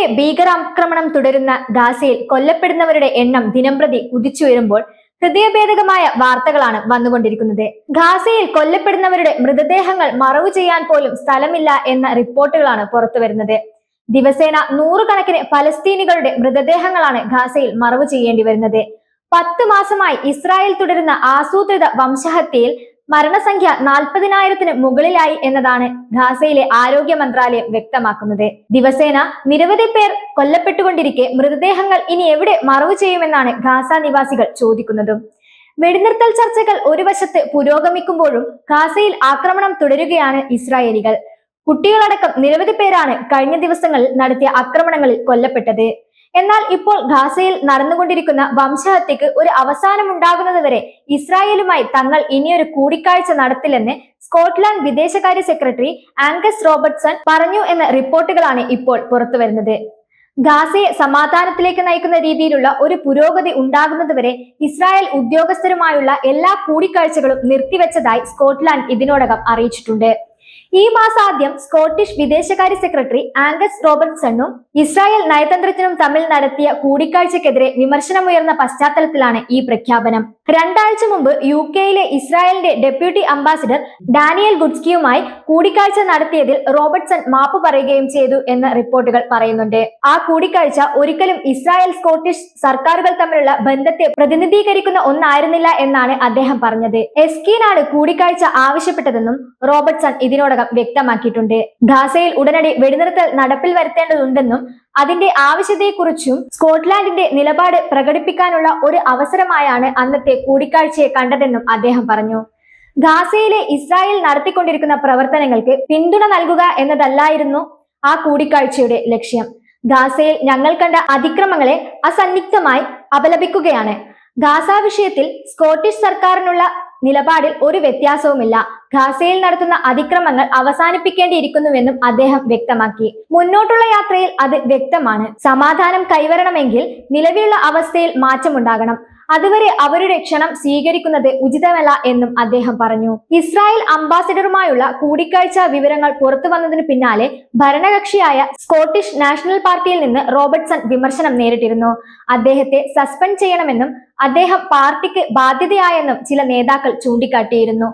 ഇസ്രായേലിന്റെ ഭീകരാക്രമണം തുടരുന്ന ഗാസയിൽ കൊല്ലപ്പെടുന്നവരുടെ എണ്ണം ദിനംപ്രതി കുതിച്ചുയരുമ്പോൾ ഹൃദയഭേദകമായ വാർത്തകളാണ് വന്നുകൊണ്ടിരിക്കുന്നത്. ഗാസയിൽ കൊല്ലപ്പെടുന്നവരുടെ മൃതദേഹങ്ങൾ മറവ് ചെയ്യാൻ പോലും സ്ഥലമില്ല എന്ന റിപ്പോർട്ടുകളാണ് പുറത്തുവരുന്നത്. ദിവസേന നൂറുകണക്കിന് പലസ്തീനികളുടെ മൃതദേഹങ്ങളാണ് ഗാസയിൽ മറവ് ചെയ്യേണ്ടി വരുന്നത് പത്ത് മാസമായി ഇസ്രായേൽ തുടരുന്ന ആസൂത്രിത വംശഹത്യയിൽ മരണസംഖ്യ നാൽപ്പതിനായിരത്തിന് മുകളിലായി എന്നതാണ് ഗാസയിലെ ആരോഗ്യ മന്ത്രാലയം വ്യക്തമാക്കുന്നത്. ദിവസേന നിരവധി പേർ കൊല്ലപ്പെട്ടുകൊണ്ടിരിക്കെ മൃതദേഹങ്ങൾ ഇനി എവിടെ മറവ് ചെയ്യുമെന്നാണ് ഗാസ നിവാസികൾ ചോദിക്കുന്നതും. വെടിനിർത്തൽ ചർച്ചകൾ ഒരു വശത്ത് പുരോഗമിക്കുമ്പോഴും ഗാസയിൽ ആക്രമണം തുടരുകയാണ് ഇസ്രായേലികൾ. കുട്ടികളടക്കം നിരവധി പേരാണ് കഴിഞ്ഞ ദിവസങ്ങളിൽ നടത്തിയ ആക്രമണങ്ങളിൽ കൊല്ലപ്പെട്ടത്. എന്നാൽ ഇപ്പോൾ ഗാസയിൽ നടന്നുകൊണ്ടിരിക്കുന്ന വംശഹത്യക്ക് ഒരു അവസാനമുണ്ടാകുന്നത് വരെ ഇസ്രായേലുമായി തങ്ങൾ ഇനിയൊരു കൂടിക്കാഴ്ച നടത്തില്ലെന്ന് സ്കോട്ട്ലാൻഡ് വിദേശകാര്യ സെക്രട്ടറി ആംഗസ് റോബർട്ട്സൺ പറഞ്ഞു എന്ന റിപ്പോർട്ടുകളാണ് ഇപ്പോൾ പുറത്തു വരുന്നത് ഗാസയെ സമാധാനത്തിലേക്ക് നയിക്കുന്ന രീതിയിലുള്ള ഒരു പുരോഗതി ഉണ്ടാകുന്നതുവരെ ഇസ്രായേൽ ഉദ്യോഗസ്ഥരുമായുള്ള എല്ലാ കൂടിക്കാഴ്ചകളും നിർത്തിവെച്ചതായി സ്കോട്ട്ലാൻഡ് ഇതിനോടകം അറിയിച്ചിട്ടുണ്ട്. ഈ മാസാദ്യം സ്കോട്ടിഷ് വിദേശകാര്യ സെക്രട്ടറി ആംഗസ് റോബർട്ട്സണും ഇസ്രായേൽ നയതന്ത്രജ്ഞനും തമ്മിൽ നടത്തിയ കൂടിക്കാഴ്ചക്കെതിരെ വിമർശനമുയർന്ന പശ്ചാത്തലത്തിലാണ് ഈ പ്രഖ്യാപനം. രണ്ടാഴ്ച മുമ്പ് യു കെയിലെ ഇസ്രായേലിന്റെ ഡെപ്യൂട്ടി അംബാസിഡർ ഡാനിയൽ ഗുഡ്സ്കിയുമായി കൂടിക്കാഴ്ച നടത്തിയതിൽ റോബർട്ട്സൺ മാപ്പ് പറയുകയും ചെയ്തു എന്ന് റിപ്പോർട്ടുകൾ പറയുന്നുണ്ട്. ആ കൂടിക്കാഴ്ച ഒരിക്കലും ഇസ്രായേൽ സ്കോട്ടിഷ് സർക്കാരുകൾ തമ്മിലുള്ള ബന്ധത്തെ പ്രതിനിധീകരിക്കുന്ന ഒന്നായിരുന്നില്ല എന്നാണ് അദ്ദേഹം പറഞ്ഞത്. എസ്കീനാണ് കൂടിക്കാഴ്ച ആവശ്യപ്പെട്ടതെന്നും റോബർട്ട്സൺ ഇതിനോടകം വ്യക്തമാക്കിയിട്ടുണ്ട്. ഗാസയിൽ ഉടനടി വെടിനിർത്തൽ നടപ്പിൽ വരുത്തേണ്ടതുണ്ടെന്നും അതിന്റെ ആവശ്യതയെക്കുറിച്ചും സ്കോട്ട്ലാൻഡിന്റെ നിലപാട് പ്രകടിപ്പിക്കാനുള്ള ഒരു അവസരമായാണ് അന്നത്തെ കൂടിക്കാഴ്ചയെ കണ്ടതെന്നും അദ്ദേഹം പറഞ്ഞു. ഗാസയിലെ ഇസ്രായേൽ നടത്തിക്കൊണ്ടിരിക്കുന്ന പ്രവർത്തനങ്ങൾക്ക് പിന്തുണ നൽകുക എന്നതല്ലായിരുന്നു ആ കൂടിക്കാഴ്ചയുടെ ലക്ഷ്യം. ഗാസയിൽ ഞങ്ങൾ കണ്ട അതിക്രമങ്ങളെ അസന്നിഗ്ധമായി അപലപിക്കുകയാണ്. ഗാസ വിഷയത്തിൽ സ്കോട്ടിഷ് സർക്കാരിനുള്ള നിലപാടിൽ ഒരു വ്യത്യാസവുമില്ല. ഗാസയിൽ നടത്തുന്ന അതിക്രമങ്ങൾ അവസാനിപ്പിക്കേണ്ടിയിരിക്കുന്നുവെന്നും അദ്ദേഹം വ്യക്തമാക്കി. മുന്നോട്ടുള്ള യാത്രയിൽ അത് വ്യക്തമാണ്. സമാധാനം കൈവരണമെങ്കിൽ നിലവിലുള്ള അവസ്ഥയിൽ മാറ്റമുണ്ടാകണം. അതുവരെ അവരുടെ ക്ഷണം സ്വീകരിക്കുന്നത് ഉചിതമല്ല എന്നും അദ്ദേഹം പറഞ്ഞു. ഇസ്രായേൽ അംബാസിഡറുമായുള്ള കൂടിക്കാഴ്ച വിവരങ്ങൾ പുറത്തു വന്നതിന് പിന്നാലെ ഭരണകക്ഷിയായ സ്കോട്ടിഷ് നാഷണൽ പാർട്ടിയിൽ നിന്ന് റോബർട്ട്സൺ വിമർശനം നേരിട്ടിരുന്നു. അദ്ദേഹത്തെ സസ്പെൻഡ് ചെയ്യണമെന്നും അദ്ദേഹം പാർട്ടിക്ക് ബാധ്യതയായെന്നും ചില നേതാക്കൾ ചൂണ്ടിക്കാട്ടിയിരുന്നു.